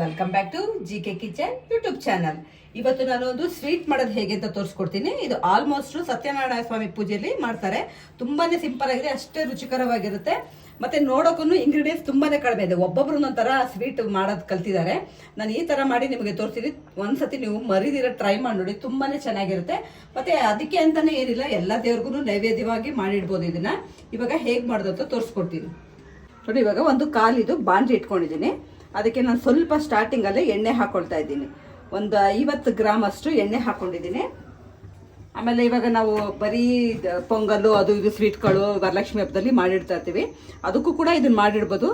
Welcome back to G K kitchen YouTube channel ಇವತ್ತು ನಾನು ಒಂದು ಸ್ವೀಟ್ ಮಾಡೋದು ಹೇಗೆ ಅಂತ ತೋರಿಸ್ಕೊಡ್ತೀನಿ. ಇದು ಆಲ್ಮೋಸ್ಟ್ ಸತ್ಯನಾರಾಯಣ ಸ್ವಾಮಿ ಪೂಜೆಯಲ್ಲಿ ಮಾಡ್ತಾರೆ. ತುಂಬಾನೇ ಸಿಂಪಲ್ ಆಗಿದೆ, ಅಷ್ಟೇ ರುಚಿಕರವಾಗಿರುತ್ತೆ. ಮತ್ತೆ ನೋಡೋಕ್ಕೂ ಇಂಗ್ರೀಡಿಯೆಂಟ್ಸ್ ತುಂಬಾನೇ ಕಡಿಮೆ ಇದೆ. ಒಬ್ಬೊಬ್ರು ಒಂಥರ ಸ್ವೀಟ್ ಮಾಡೋದು ಕಲ್ತಿದ್ದಾರೆ. ನಾನು ಈ ತರ ಮಾಡಿ ನಿಮಗೆ ತೋರಿಸ್ತೀನಿ ಒಂದ್ಸತಿ ನೀವು ಮರಿದಿರ ಟ್ರೈ ಮಾಡಿ ನೋಡಿ, ತುಂಬಾನೇ ಚೆನ್ನಾಗಿರುತ್ತೆ. ಮತ್ತೆ ಅದಕ್ಕೆ ಅಂತಾನೆ ಏನಿಲ್ಲ, ಎಲ್ಲ ದೇವ್ರಿಗೂ ನೈವೇದ್ಯವಾಗಿ ಮಾಡಿಡ್ಬೋದು ಇದನ್ನ. ಇವಾಗ ಹೇಗೆ ಮಾಡೋದು ಅಂತ ತೋರಿಸ್ಕೊಡ್ತೀನಿ. ನೋಡಿ, ಇವಾಗ ಒಂದು ಕಾಲಿದು ಬಾಂಡ್ಲಿ ಇಟ್ಕೊಂಡಿದ್ದೀನಿ. ಅದಕ್ಕೆ ನಾನು ಸ್ವಲ್ಪ ಸ್ಟಾರ್ಟಿಂಗಲ್ಲೇ ಎಣ್ಣೆ ಹಾಕೊಳ್ತಾ ಇದ್ದೀನಿ. ಒಂದು ಐವತ್ತು ಗ್ರಾಮ್ ಅಷ್ಟು ಎಣ್ಣೆ ಹಾಕೊಂಡಿದ್ದೀನಿ. ಆಮೇಲೆ ಇವಾಗ ನಾವು ಬರೀ ಪೊಂಗಲ್ಲು ಅದು ಇದು ಸ್ವೀಟ್ಗಳು ವರಲಕ್ಷ್ಮಿ ಹಬ್ಬದಲ್ಲಿ ಮಾಡಿಡ್ತಾ ಇರ್ತೀವಿ. ಅದಕ್ಕೂ ಕೂಡ ಇದನ್ನ ಮಾಡಿಡ್ಬೋದು.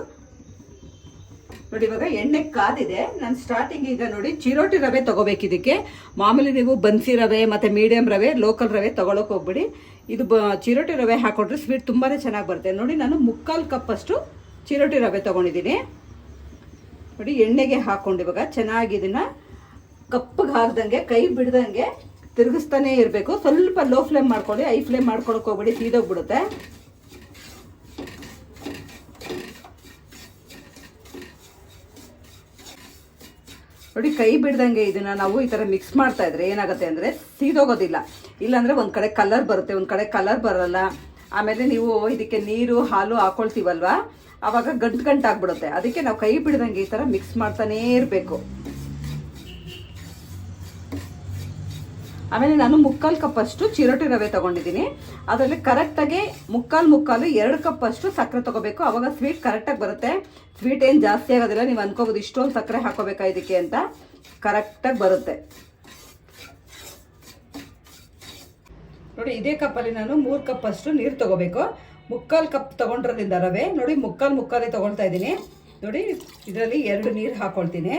ನೋಡಿ ಇವಾಗ ಎಣ್ಣೆ ಕಾದಿದೆ. ನಾನು ಸ್ಟಾರ್ಟಿಂಗ್ ಈಗ ನೋಡಿ ಚಿರೋಟಿ ರವೆ ತಗೋಬೇಕು ಇದಕ್ಕೆ. ಮಾಮೂಲಿ ನೀವು ಬನ್ಸಿ ರವೆ, ಮತ್ತೆ ಮೀಡಿಯಂ ರವೆ ಲೋಕಲ್ ರವೆ ತಗೊಳಕ್ ಹೋಗ್ಬಿಡಿ. ಇದು ಬ ಚಿರೋಟಿ ರವೆ ಹಾಕೊಂಡ್ರೆ ಸ್ವೀಟ್ ತುಂಬಾನೇ ಚೆನ್ನಾಗಿ ಬರುತ್ತೆ. ನೋಡಿ ನಾನು ಮುಕ್ಕಾಲು ಕಪ್ ಅಷ್ಟು ಚಿರೋಟಿ ರವೆ ತಗೊಂಡಿದ್ದೀನಿ. ನೋಡಿ, ಎಣ್ಣೆಗೆ ಹಾಕೊಂಡು ಇವಾಗ ಚೆನ್ನಾಗಿ ಇದನ್ನ ಕಪ್ಪಗೆ ಹಾಕ್ದಂಗೆ, ಕೈ ಬಿಡ್ದಂಗೆ ತಿರುಗಿಸ್ತಾನೇ ಇರಬೇಕು. ಸ್ವಲ್ಪ ಲೋ ಫ್ಲೇಮ್ ಮಾಡ್ಕೊಳ್ಳಿ. ಐ ಫ್ಲೇಮ್ ಮಾಡ್ಕೊಳಕ್ಕೆ ಹೋಗ್ಬೇಡಿ, ಸೀದೋಗ್ಬಿಡುತ್ತೆ. ನೋಡಿ, ಕೈ ಬಿಡ್ದಂಗೆ ಇದನ್ನ ನಾವು ಈ ತರ ಮಿಕ್ಸ್ ಮಾಡ್ತಾ ಇದ್ರೆ ಏನಾಗುತ್ತೆ ಅಂದ್ರೆ ಸೀದೋಗೋದಿಲ್ಲ. ಇಲ್ಲಾಂದರೆ ಒಂದು ಕಡೆ ಕಲರ್ ಬರುತ್ತೆ, ಒಂದು ಕಡೆ ಕಲರ್ ಬರಲ್ಲ. ಆಮೇಲೆ ನೀವು ಇದಕ್ಕೆ ನೀರು, ಹಾಲು ಹಾಕೊಳ್ತೀವಲ್ವಾ? ಅವಾಗ ಗಂಟು ಗಂಟು ಆಗ್ಬಿಡುತ್ತೆ. ಅದಕ್ಕೆ ನಾವು ಕೈ ಬಿಡ್ದಂಗೆ ಈ ತರ ಮಿಕ್ಸ್ ಮಾಡ್ತಾನೇ ಇರಬೇಕು. ಆಮೇಲೆ ನಾನು ಮುಕ್ಕಾಲು ಕಪ್ ಅಷ್ಟು ಚಿರೋಟಿ ರವೆ ತಗೊಂಡಿದ್ದೀನಿ. ಅದರಲ್ಲಿ ಕರೆಕ್ಟಾಗಿ ಮುಕ್ಕಾಲು ಮುಕ್ಕಾಲು ಎರಡು ಕಪ್ ಅಷ್ಟು ಸಕ್ಕರೆ ತಗೋಬೇಕು. ಅವಾಗ ಸ್ವೀಟ್ ಕರೆಕ್ಟಾಗಿ ಬರುತ್ತೆ. ಸ್ವೀಟ್ ಏನು ಜಾಸ್ತಿ ಆಗೋದಿಲ್ಲ. ನೀವು ಅನ್ಕೋಬೋದು ಇಷ್ಟೊಂದು ಸಕ್ಕರೆ ಹಾಕೋಬೇಕಾ ಇದಕ್ಕೆ ಅಂತ. ಕರೆಕ್ಟಾಗಿ ಬರುತ್ತೆ. ನೋಡಿ, ಇದೇ ಕಪ್ಪಲ್ಲಿ ನಾನು ಮೂರು ಕಪ್ ಅಷ್ಟು ನೀರು ತಗೋಬೇಕು. ಮುಕ್ಕಾಲು ಕಪ್ ತಗೊಂಡಿರೋದ್ರಿಂದ ರವೆ. ನೋಡಿ, ಮುಕ್ಕಾಲು ಮುಕ್ಕಾಲಿ ತಗೊಳ್ತಾ ಇದ್ದೀನಿ. ನೋಡಿ, ಇದರಲ್ಲಿ ಎರಡು ನೀರು ಹಾಕ್ಕೊಳ್ತೀನಿ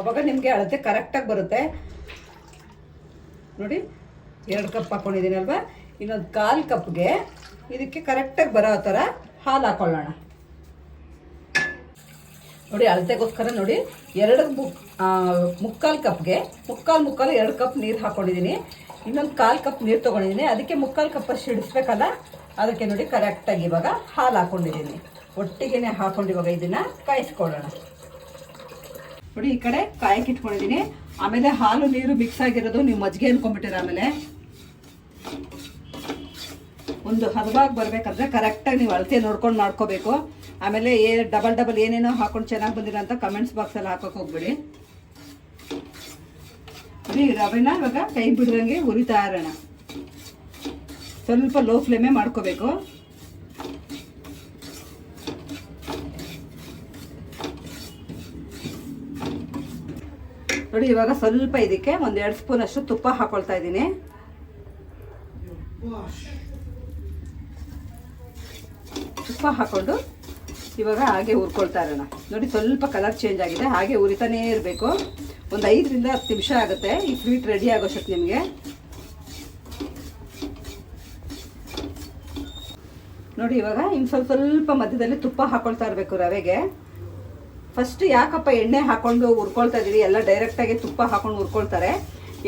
ಅವಾಗ ನಿಮಗೆ ಅಳತೆ ಕರೆಕ್ಟಾಗಿ ಬರುತ್ತೆ. ನೋಡಿ, ಎರಡು ಕಪ್ ಹಾಕೊಂಡಿದ್ದೀನಿ ಅಲ್ವಾ? ಇನ್ನೊಂದು ಕಾಲು ಕಪ್ಗೆ ಇದಕ್ಕೆ ಕರೆಕ್ಟಾಗಿ ಬರೋ ಥರ ಹಾಲು ಹಾಕೊಳ್ಳೋಣ. ನೋಡಿ ಅಳತೆಗೋಸ್ಕರ ನೋಡಿ ಎರಡು ಮುಕ್ ಮುಕ್ಕಾಲು ಕಪ್ಗೆ, ಮುಕ್ಕಾಲು ಮುಕ್ಕಾಲು ಎರಡು ಕಪ್ ನೀರು ಹಾಕ್ಕೊಂಡಿದ್ದೀನಿ ಇನ್ನೊಂದು ಕಾಲು ಕಪ್ ನೀರು ತೊಗೊಂಡಿದ್ದೀನಿ ಅದಕ್ಕೆ ಮುಕ್ಕಾಲು ಕಪ್ ಅಷ್ಟು ಇಡಿಸ್ಬೇಕಲ್ಲ ಅದಕ್ಕೆ ನೋಡಿ ಕರೆಕ್ಟಾಗಿ ಇವಾಗ ಹಾಲು ಹಾಕೊಂಡಿದ್ದೀನಿ ಒಟ್ಟಿಗೆನೆ ಹಾಕೊಂಡು ಇವಾಗ ಇದನ್ನ ಕಾಯಿಸ್ಕೊಳ್ಳೋಣ. ನೋಡಿ ಈ ಕಡೆ ಕಾಯಕ್ಕೆ ಇಟ್ಕೊಂಡಿದ್ದೀನಿ ಆಮೇಲೆ ಹಾಲು ನೀರು ಮಿಕ್ಸ್ ಆಗಿರೋದು ನೀವು ಮಜ್ಜಿಗೆ ಅನ್ಕೊಂಡ್ಬಿಟ್ಟಿರ ಆಮೇಲೆ. ಒಂದು ಹದವಾಗಿ ಬರಬೇಕಂದ್ರೆ ಕರೆಕ್ಟಾಗಿ ನೀವು ಅಳತೆ ನೋಡ್ಕೊಂಡು ಮಾಡ್ಕೋಬೇಕು. ಆಮೇಲೆ ಏ ಡಬಲ್ ಡಬಲ್ ಏನೇನೋ ಹಾಕೊಂಡು ಚೆನ್ನಾಗಿ ಬಂದಿಲ್ಲ ಅಂತ ಕಮೆಂಟ್ಸ್ ಬಾಕ್ಸಲ್ಲಿ ಹಾಕೋಕೆ ಹೋಗ್ಬಿಡಿ. ರವೆನ ಇವಾಗ ಕೈ ಬಿಡ್ದಂಗೆ ಹುರಿತಾ ಇರೋಣ. ಸ್ವಲ್ಪ ಲೋ ಫ್ಲೇಮೇ ಮಾಡ್ಕೋಬೇಕು. ನೋಡಿ, ಇವಾಗ ಸ್ವಲ್ಪ ಇದಕ್ಕೆ ಒಂದ್ ಎರಡು ಸ್ಪೂನ್ ಅಷ್ಟು ತುಪ್ಪ ಹಾಕೊಳ್ತಾ ಇದ್ದೀನಿ. ತುಪ್ಪ ಹಾಕೊಂಡು ಇವಾಗ ಹಾಗೆ ಹುರ್ಕೊಳ್ತಾ ಇರೋಣ. ನೋಡಿ ಸ್ವಲ್ಪ ಕಲರ್ ಚೇಂಜ್ ಆಗಿದೆ, ಹಾಗೆ ಉರಿತಾನೇ ಇರಬೇಕು. ಒಂದು ಐದರಿಂದ ಹತ್ತು ನಿಮಿಷ ಆಗುತ್ತೆ. ಈ ಸ್ವೀಟ್ ರೆಡಿ ಆಗೋಷ್ಟು ನಿಮಗೆ. ನೋಡಿ ಇವಾಗ ಇನ್ನು ಸ್ವಲ್ಪ ಸ್ವಲ್ಪ ಮಧ್ಯದಲ್ಲಿ ತುಪ್ಪ ಹಾಕೊಳ್ತಾ ಇರಬೇಕು ರವೆಗೆ. ಫಸ್ಟ್ ಯಾಕಪ್ಪ ಎಣ್ಣೆ ಹಾಕೊಂಡು ಹುರ್ಕೊಳ್ತಾ ಇದ್ದೀವಿ ಎಲ್ಲ ಡೈರೆಕ್ಟಾಗಿ ತುಪ್ಪ ಹಾಕೊಂಡು ಹುರ್ಕೊಳ್ತಾರೆ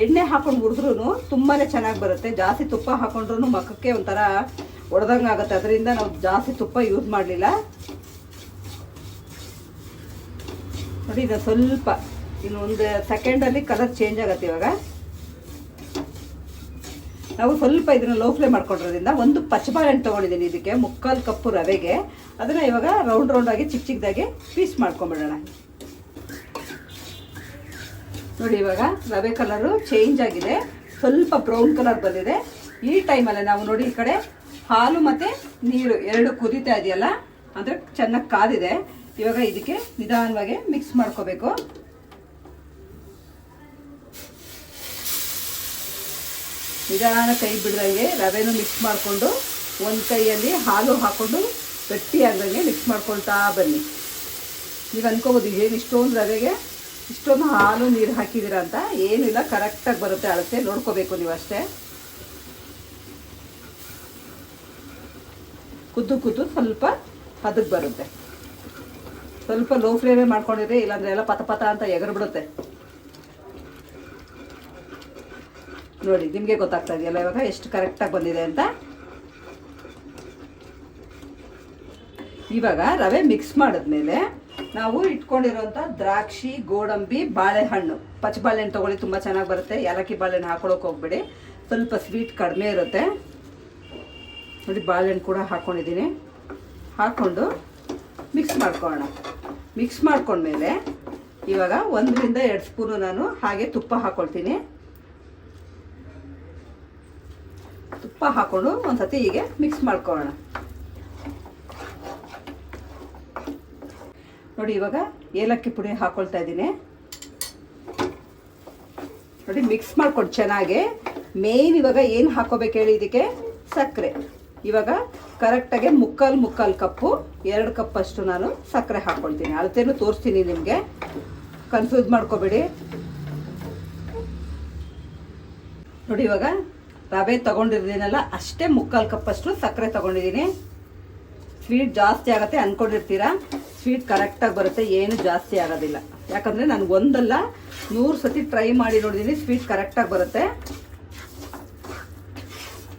ಎಣ್ಣೆ ಹಾಕೊಂಡು ಹುರಿದ್ರೂ ತುಂಬಾ ಚೆನ್ನಾಗಿ ಬರುತ್ತೆ. ಜಾಸ್ತಿ ತುಪ್ಪ ಹಾಕೊಂಡ್ರು ಮಕ್ಕಕ್ಕೆ ಒಂಥರ ಒಡೆದಂಗೆ ಆಗುತ್ತೆ. ಅದರಿಂದ ನಾವು ಜಾಸ್ತಿ ತುಪ್ಪ ಯೂಸ್ ಮಾಡಲಿಲ್ಲ. ನೋಡಿ ಇದು ಸ್ವಲ್ಪ ಇನ್ನು ಒಂದು ಸೆಕೆಂಡಲ್ಲಿ ಕಲರ್ ಚೇಂಜ್ ಆಗುತ್ತೆ ಇವಾಗ. ನಾವು ಸ್ವಲ್ಪ ಇದನ್ನ ಲೋ ಫ್ಲೇಮ್ ಮಾಡ್ಕೊಂಡಿರೋದ್ರಿಂದ ಒಂದು ಪಚ್ಚಬಾಳೆಹಣ್ಣು ತೊಗೊಂಡಿದ್ದೀನಿ ಇದಕ್ಕೆ, ಮುಕ್ಕಾಲು ಕಪ್ಪು ರವೆಗೆ. ಅದನ್ನು ಇವಾಗ ರೌಂಡ್ ರೌಂಡಾಗಿ ಚಿಕ್ಕ ಚಿಕ್ಕದಾಗಿ ಪೀಸ್ ಮಾಡ್ಕೊಂಬಿಡೋಣ. ನೋಡಿ ಇವಾಗ ರವೆ ಕಲರು ಚೇಂಜ್ ಆಗಿದೆ. ಸ್ವಲ್ಪ ಬ್ರೌನ್ ಕಲರ್ ಬಂದಿದೆ. ಈ ಟೈಮಲ್ಲಿ ನಾವು ನೋಡಿ ಈ ಕಡೆ ಹಾಲು ಮತ್ತು ನೀರು ಎರಡು ಕುದೀತಾ ಇದೆಯಲ್ಲ, ಅಂದರೆ ಚೆನ್ನಾಗಿ ಕಾದಿದೆ. ಇವಾಗ ಇದಕ್ಕೆ ನಿಧಾನವಾಗಿ ಮಿಕ್ಸ್ ಮಾಡ್ಕೋಬೇಕು. ನಿಧಾನ ಕೈ ಬಿಡ್ದಂಗೆ ರವೆನೂ ಮಿಕ್ಸ್ ಮಾಡಿಕೊಂಡು ಒಂದು ಕೈಯಲ್ಲಿ ಹಾಲು ಹಾಕ್ಕೊಂಡು ಗಟ್ಟಿ ಆಗ್ದಂಗೆ ಮಿಕ್ಸ್ ಮಾಡ್ಕೊಳ್ತಾ ಬನ್ನಿ. ನೀವು ಅನ್ಕೋಬೋದು ಏನು ಇಷ್ಟೊಂದು ರವೆಗೆ ಇಷ್ಟೊಂದು ಹಾಲು ನೀರು ಹಾಕಿದ್ದೀರಾ ಅಂತ. ಏನಿಲ್ಲ ಕರೆಕ್ಟಾಗಿ ಬರುತ್ತೆ ಅಳತೆ. ನೋಡ್ಕೋಬೇಕು ನೀವು ಅಷ್ಟೇ. ಕುದ್ದು ಕುದ್ದು ಸ್ವಲ್ಪ ಹದಕ್ಕೆ ಬರುತ್ತೆ. ಸ್ವಲ್ಪ ಲೋ ಫ್ಲೇಮೇ ಮಾಡ್ಕೊಂಡಿರಿ, ಇಲ್ಲಾಂದ್ರೆ ಎಲ್ಲ ಪತ ಪತ ಅಂತ ಎಗರು ಬಿಡುತ್ತೆ ನೋಡಿ, ನಿಮಗೆ ಗೊತ್ತಾಗ್ತಾ ಇದೆಯಲ್ಲ ಇವಾಗ ಎಷ್ಟು ಕರೆಕ್ಟಾಗಿ ಬಂದಿದೆ ಅಂತ? ಇವಾಗ ರವೆ ಮಿಕ್ಸ್ ಮಾಡಿದ್ಮೇಲೆ ನಾವು ಇಟ್ಕೊಂಡಿರುವಂತ ದ್ರಾಕ್ಷಿ, ಗೋಡಂಬಿ, ಬಾಳೆಹಣ್ಣು. ಪಚ್ಚ ಬಾಳೆಹಣ್ಣು ತಗೊಳ್ಳಿ, ತುಂಬಾ ಚೆನ್ನಾಗಿ ಬರುತ್ತೆ. ಏಲಕ್ಕಿ ಬಾಳೆಹಣ್ಣು ಹಾಕೊಳಕ್ ಹೋಗ್ಬೇಡಿ. ಸ್ವಲ್ಪ ಸ್ವೀಟ್ ಕಡಿಮೆ ಇರುತ್ತೆ. ನೋಡಿ, ಬಾಳೆಹಣ್ಣು ಕೂಡ ಹಾಕ್ಕೊಂಡಿದ್ದೀನಿ ಹಾಕೊಂಡು ಮಿಕ್ಸ್ ಮಾಡ್ಕೊಳ್ಳೋಣ ಮಿಕ್ಸ್ ಮಾಡ್ಕೊಂಡ್ಮೇಲೆ ಇವಾಗ ಒಂದರಿಂದ ಎರಡು ಸ್ಪೂನು ನಾನು ಹಾಗೆ ತುಪ್ಪ ಹಾಕ್ಕೊಳ್ತೀನಿ ತುಪ್ಪ ಹಾಕೊಂಡು ಒಂದ್ಸತಿ ಹೀಗೆ ಮಿಕ್ಸ್ ಮಾಡ್ಕೊಳ್ಳೋಣ ನೋಡಿ ಇವಾಗ ಏಲಕ್ಕಿ ಪುಡಿ ಹಾಕೊಳ್ತಾ ಇದ್ದೀನಿ. ನೋಡಿ ಮಿಕ್ಸ್ ಮಾಡ್ಕೊಂಡು ಚೆನ್ನಾಗಿ ಮೇಯ್ನ್ ಇವಾಗ ಏನು ಹಾಕೋಬೇಕು ಹೇಳಿ ಇದಕ್ಕೆ? ಸಕ್ಕರೆ. ಇವಾಗ ಕರೆಕ್ಟಾಗಿ ಮುಕ್ಕಾಲು ಮುಕ್ಕಾಲು ಕಪ್ಪು, ಎರಡು ಕಪ್ಪಷ್ಟು ನಾನು ಸಕ್ಕರೆ ಹಾಕ್ಕೊಳ್ತೀನಿ. ಅಳತೆನೂ ತೋರಿಸ್ತೀನಿ ನಿಮಗೆ. ಕನ್ಫ್ಯೂಸ್ ಮಾಡ್ಕೋಬೇಡಿ. ನೋಡಿ ಇವಾಗ ರವೆ ತಗೊಂಡಿರ್ತೀನಲ್ಲ, ಅಷ್ಟೇ ಮುಕ್ಕಾಲು ಕಪ್ಪಷ್ಟು ಸಕ್ಕರೆ ತಗೊಂಡಿದ್ದೀನಿ. ಸ್ವೀಟ್ ಜಾಸ್ತಿ ಆಗುತ್ತೆ ಅಂದ್ಕೊಂಡಿರ್ತೀರಾ ಸ್ವೀಟ್ ಕರೆಕ್ಟಾಗಿ ಬರುತ್ತೆ, ಏನು ಜಾಸ್ತಿ ಆಗೋದಿಲ್ಲ. ಯಾಕಂದರೆ ನಾನು ಒಂದಲ್ಲ, ನೂರು ಸತಿ ಟ್ರೈ ಮಾಡಿ ನೋಡಿದ್ದೀನಿ ಸ್ವೀಟ್ ಕರೆಕ್ಟಾಗಿ ಬರುತ್ತೆ.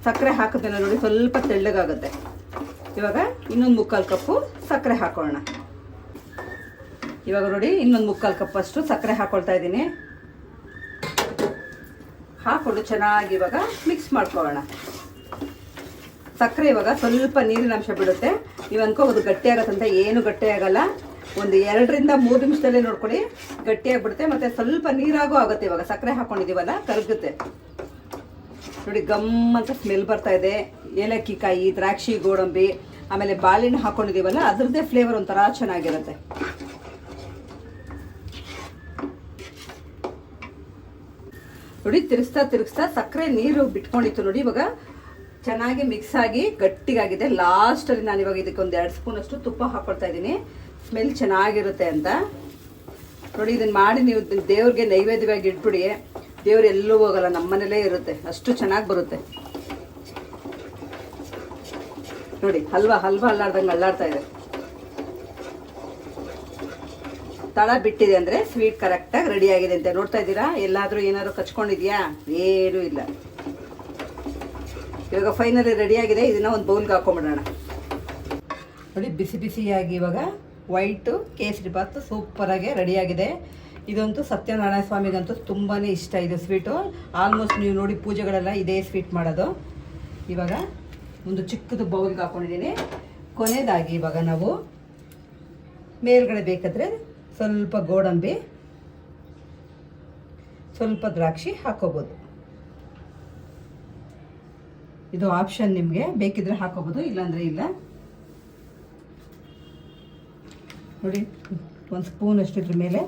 ಸಕ್ಕರೆ ಹಾಕಿದ್ಮೇಲೆ ನೋಡಿ ಸ್ವಲ್ಪ ತೆಳ್ಳಗಾಗುತ್ತೆ. ಇವಾಗ ಇನ್ನೊಂದು ಮುಕ್ಕಾಲು ಕಪ್ಪು ಸಕ್ಕರೆ ಹಾಕೊಳ್ಳೋಣ. ಇವಾಗ ನೋಡಿ ಇನ್ನೊಂದು ಮುಕ್ಕಾಲು ಕಪ್ ಅಷ್ಟು ಸಕ್ಕರೆ ಹಾಕೊಳ್ತಾ ಇದ್ದೀನಿ. ಹಾಕೊಂಡು ಚೆನ್ನಾಗಿ ಇವಾಗ ಮಿಕ್ಸ್ ಮಾಡ್ಕೊಳ್ಳೋಣ. ಸಕ್ಕರೆ ಇವಾಗ ಸ್ವಲ್ಪ ನೀರಿನ ಅಂಶ ಬಿಡುತ್ತೆ. ನೀವು ಅನ್ಕೋಬೋದು ಗಟ್ಟಿ ಆಗತ್ತಂತ ಏನು ಗಟ್ಟಿ ಆಗಲ್ಲ. ಒಂದು ಎರಡರಿಂದ ಮೂರು ನಿಮಿಷದಲ್ಲೇ ನೋಡ್ಕೊಳ್ಳಿ. ಗಟ್ಟಿಯಾಗ್ಬಿಡುತ್ತೆ ಮತ್ತೆ ಸ್ವಲ್ಪ ನೀರಾಗೂ ಆಗುತ್ತೆ ಇವಾಗ. ಸಕ್ಕರೆ ಹಾಕೊಂಡಿದೀವಲ್ಲ ಕರಗುತ್ತೆ. ನೋಡಿ ಗಮ್ ಅಂತ ಸ್ಮೆಲ್ ಬರ್ತಾ ಇದೆ. ಏಲಕ್ಕಿ ಕಾಯಿ ದ್ರಾಕ್ಷಿ, ಗೋಡಂಬಿ, ಆಮೇಲೆ ಬಾಳೆಹಣ್ಣು ಹಾಕೊಂಡಿದೀವಲ್ಲ, ಅದರದ್ದೇ ಫ್ಲೇವರ್ ಒಂಥರ ಚೆನ್ನಾಗಿರುತ್ತೆ. ನೋಡಿ, ತಿರುಗಿಸ್ತಾ ತಿರುಗಿಸ್ತಾ ಸಕ್ಕರೆ ನೀರು ಬಿಟ್ಕೊಂಡಿತ್ತು ನೋಡಿ ಇವಾಗ. ಚೆನ್ನಾಗಿ ಮಿಕ್ಸ್ ಆಗಿ ಗಟ್ಟಿಗಾಗಿದೆ. ಲಾಸ್ಟ್ ಅಲ್ಲಿ ನಾನು ಇವಾಗ ಇದಕ್ಕೆ ಒಂದು ಎರಡು ಸ್ಪೂನ್ ಅಷ್ಟು ತುಪ್ಪ ಹಾಕೊಳ್ತಾ ಇದ್ದೀನಿ. ಸ್ಮೆಲ್ ಚೆನ್ನಾಗಿರುತ್ತೆ ಅಂತ. ನೋಡಿ ಇದನ್ನು ಮಾಡಿ ನೀವು ದೇವ್ರಿಗೆ ನೈವೇದ್ಯವಾಗಿ ಇಟ್ಬಿಡಿ. ದೇವ್ರು ಎಲ್ಲೂ ಹೋಗಲ್ಲ ನಮ್ಮನೇಲೇ ಇರುತ್ತೆ. ಅಷ್ಟು ಚೆನ್ನಾಗಿ ಬರುತ್ತೆ. ನೋಡಿ, ಹಲ್ವಾ ಹಲ್ವಾ ಅಲ್ಲಾಡ್ದಂಗೆ ಅಲ್ಲಾಡ್ತಾ ಇದೆ. ತಳ ಬಿಟ್ಟಿದೆ ಅಂದ್ರೆ ಸ್ವೀಟ್ ಕರೆಕ್ಟಾಗಿ ರೆಡಿ ಆಗಿದೆ ಅಂತ ನೋಡ್ತಾ ಇದ್ದೀರಾ? ಎಲ್ಲಾದರೂ ಏನಾದರೂ ಕಚ್ಕೊಂಡಿದ್ಯಾ? ಏನೂ ಇಲ್ಲ. ಇವಾಗ ಫೈನಲಿ ರೆಡಿ ಆಗಿದೆ. ಇದನ್ನ ಒಂದು ಬೌಲ್ಗೆ ಹಾಕೊಂಡ್ಬಿಡೋಣ ನೋಡಿ, ಬಿಸಿ ಬಿಸಿಯಾಗಿ ಇವಾಗ ವೈಟು ಕೇಸರಿ ಬಾತ್ ಸೂಪರಾಗಿ ರೆಡಿಯಾಗಿದೆ ಇದಂತೂ ಸತ್ಯನಾರಾಯಣ ಸ್ವಾಮಿಗಂತೂ ತುಂಬಾ ಇಷ್ಟ ಇದು ಸ್ವೀಟು. ಆಲ್ಮೋಸ್ಟ್ ನೀವು ನೋಡಿ ಪೂಜೆಗಳೆಲ್ಲ ಇದೇ ಸ್ವೀಟ್ ಮಾಡೋದು. ಇವಾಗ ಒಂದು ಚಿಕ್ಕದು ಬೌಲ್ಗೆ ಹಾಕೊಂಡಿದ್ದೀನಿ. ಕೊನೆಯದಾಗಿ ಇವಾಗ ನಾವು ಮೇಲ್ಗಡೆ ಬೇಕಾದರೆ ಸ್ವಲ್ಪ ಗೋಡಂಬಿ, ಸ್ವಲ್ಪ ದ್ರಾಕ್ಷಿ ಹಾಕೋಬೋದು. ಇದು ಆಪ್ಷನ್ ನಿಮಗೆ. ಬೇಕಿದ್ರೆ ಹಾಕೋಬೋದು, ಇಲ್ಲಾಂದರೆ ಇಲ್ಲ. ನೋಡಿ, ಒಂದು ಸ್ಪೂನ್ ಅಷ್ಟು ಮೇಲೆ.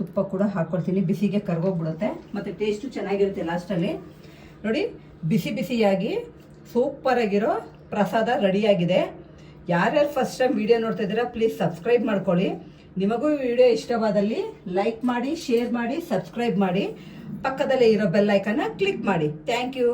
ತುಪ್ಪ ಕೂಡ ಹಾಕ್ಕೊಳ್ತೀನಿ ಬಿಸಿಗೆ ಕರ್ಗೋಗ್ಬಿಡುತ್ತೆ. ಮತ್ತು ಟೇಸ್ಟು ಚೆನ್ನಾಗಿರುತ್ತೆ ಲಾಸ್ಟಲ್ಲಿ ನೋಡಿ, ಬಿಸಿ ಬಿಸಿಯಾಗಿ ಸೂಪರಾಗಿರೋ ಪ್ರಸಾದ ರೆಡಿಯಾಗಿದೆ ಯಾರ್ಯಾರು ಫಸ್ಟ್ ಟೈಮ್ ವಿಡಿಯೋ ನೋಡ್ತಾ ಇದ್ದೀರಾ ಪ್ಲೀಸ್ ಸಬ್ಸ್ಕ್ರೈಬ್ ಮಾಡ್ಕೊಳ್ಳಿ. ನಿಮಗೂ ವಿಡಿಯೋ ಇಷ್ಟವಾದಲ್ಲಿ ಲೈಕ್ ಮಾಡಿ ಶೇರ್ ಮಾಡಿ ಸಬ್ಸ್ಕ್ರೈಬ್ ಮಾಡಿ. ಪಕ್ಕದಲ್ಲೇ ಇರೋ ಬೆಲ್ಲೈಕನ್ನ ಕ್ಲಿಕ್ ಮಾಡಿ. Thank you